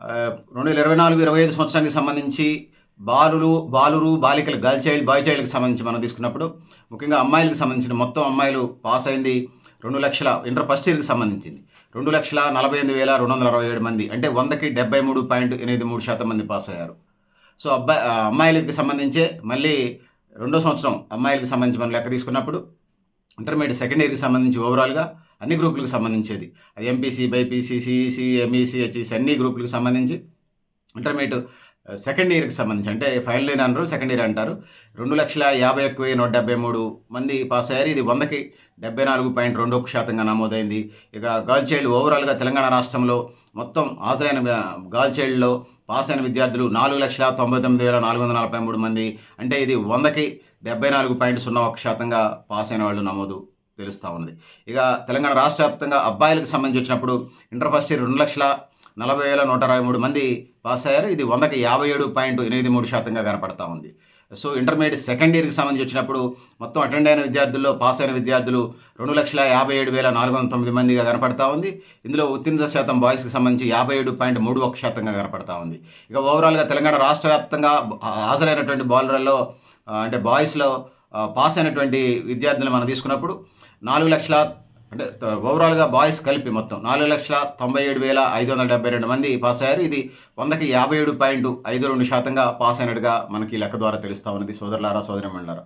రెండు వేల ఇరవై నాలుగు ఇరవై ఐదు సంవత్సరానికి సంబంధించి బాలులు బాలురు బాలికలు గర్ల్ చైల్డ్ బాయ్ చైల్డ్కి సంబంధించి మనం తీసుకున్నప్పుడు ముఖ్యంగా అమ్మాయిలకు సంబంధించిన మొత్తం అమ్మాయిలు పాస్ అయింది రెండు లక్షల ఇంటర్ ఫస్ట్ ఇయర్కి సంబంధించింది. రెండు లక్షల నలభై ఎనిమిది వేల రెండు వందల అరవై ఏడు మంది అంటే వందకి డెబ్బై మూడు పాయింట్ ఎనిమిది మూడు శాతం మంది పాస్ అయ్యారు. సో అబ్బాయి అమ్మాయిలకి సంబంధించే మళ్ళీ రెండో సంవత్సరం అమ్మాయిలకి సంబంధించి మనం లెక్క తీసుకున్నప్పుడు ఇంటర్మీడియట్ సెకండ్ ఇయర్కి సంబంధించి ఓవరాల్గా అన్ని గ్రూపులకు సంబంధించేది. అది MPC BiPC CEC MEC HEC అన్ని గ్రూపులకు సంబంధించి ఇంటర్మీడియట్ సెకండ్ ఇయర్కి సంబంధించి అంటే ఫైనల్ ఇయర్ అంటారు సెకండ్ ఇయర్ అంటారు. రెండు లక్షల యాభై ఒక్క వెయ్యి నూట డెబ్బై మూడు మంది పాస్ అయ్యారు. ఇది వందకి డెబ్బై నాలుగు పాయింట్ రెండు ఒక శాతంగా నమోదైంది. ఇక గర్ల్ చైల్డ్ ఓవరాల్గా తెలంగాణ రాష్ట్రంలో మొత్తం హాజరైన గర్ల్ చైల్డ్లో పాస్ అయిన విద్యార్థులు నాలుగు లక్షల తొంభై తొమ్మిది వేల నాలుగు వందల నలభై మూడు మంది. అంటే ఇది వందకి డెబ్బై నాలుగు పాయింట్ సున్నా ఒక శాతంగా పాస్ అయిన వాళ్ళు నమోదు. తెలుస్తూ ఉన్నది ఇక తెలంగాణ రాష్ట్ర వ్యాప్తంగా అబ్బాయిలకు సంబంధించి వచ్చినప్పుడు ఇంటర్ ఫస్ట్ ఇయర్ రెండు లక్షల నలభై వేల నూట అరవై మూడు మంది పాస్ అయ్యారు. ఇది వందకి యాభై ఏడు పాయింట్ ఎనిమిది మూడు శాతంగా కనపడతా ఉంది. సో ఇంటర్మీడియట్ సెకండ్ ఇయర్కి సంబంధించి వచ్చినప్పుడు మొత్తం అటెండ్ అయిన విద్యార్థుల్లో పాస్ అయిన విద్యార్థులు రెండు లక్షల యాభై ఏడు వేల నాలుగు వందల తొమ్మిది మందిగా కనపడతా ఉంది. ఇందులో ఉత్తీర్ణత శాతం బాయ్స్కి సంబంధించి యాభై ఏడు పాయింట్ మూడు ఒక శాతంగా కనపడతా ఉంది. ఇక ఓవరాల్గా తెలంగాణ రాష్ట్ర వ్యాప్తంగా హాజరైనటువంటి బౌలర్లలో అంటే బాయ్స్లో పాస్ అయినటువంటి విద్యార్థులను మనం తీసుకున్నప్పుడు నాలుగు లక్షల అంటే ఓవరాల్గా బాయ్స్ కలిపి మొత్తం నాలుగు లక్షల తొంభై ఏడు వేల ఐదు వందల డెబ్బై రెండు మంది పాస్ అయ్యారు. ఇది వందకి యాభై ఏడు పాయింట్ ఐదు రెండు శాతంగా పాస్ అయినట్టుగా మనకి లెక్క ద్వారా తెలుస్తా ఉన్నది. సోదరులారా సోదరి మండలారా